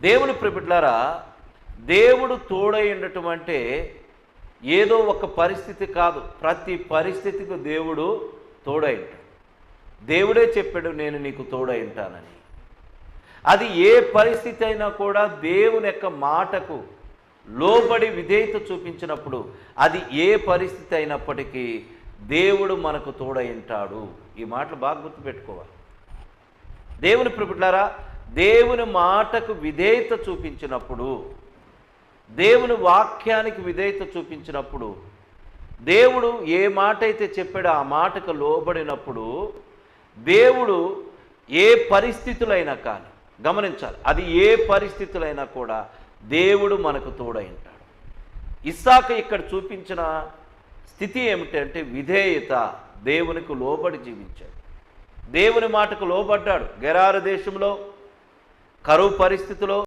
దేవుని ప్రిపిట్లారా దేవుడు తోడై ఉండటం అంటే ఏదో ఒక పరిస్థితి కాదు. ప్రతి పరిస్థితికి దేవుడు తోడై ఉంటాడు దేవుడే చెప్పాడు నేను నీకు తోడై ఉంటానని అది ఏ పరిస్థితి అయినా కూడా దేవుని యొక్క మాటకు లోబడి విధేయత చూపించినప్పుడు అది ఏ పరిస్థితి అయినప్పటికీ దేవుడు మనకు తోడై ఉంటాడు ఈ మాటలు బాగా గుర్తుపెట్టుకోవాలి. దేవుని ప్రిపుట్లారా దేవుని మాటకు విధేయత చూపించినప్పుడు దేవుని వాక్యానికి విధేయత చూపించినప్పుడు దేవుడు ఏ మాట అయితే చెప్పాడో ఆ మాటకు లోబడినప్పుడు దేవుడు ఏ పరిస్థితులైనా కానీ గమనించాలి అది ఏ పరిస్థితులైనా కూడా దేవుడు మనకు తోడైంటాడు ఇస్సాక ఇక్కడ చూపించిన స్థితి ఏమిటంటే విధేయత దేవునికి లోబడి జీవించాడు. దేవుని మాటకు లోబడ్డాడు. గెరారు దేశంలో కరువు పరిస్థితిలో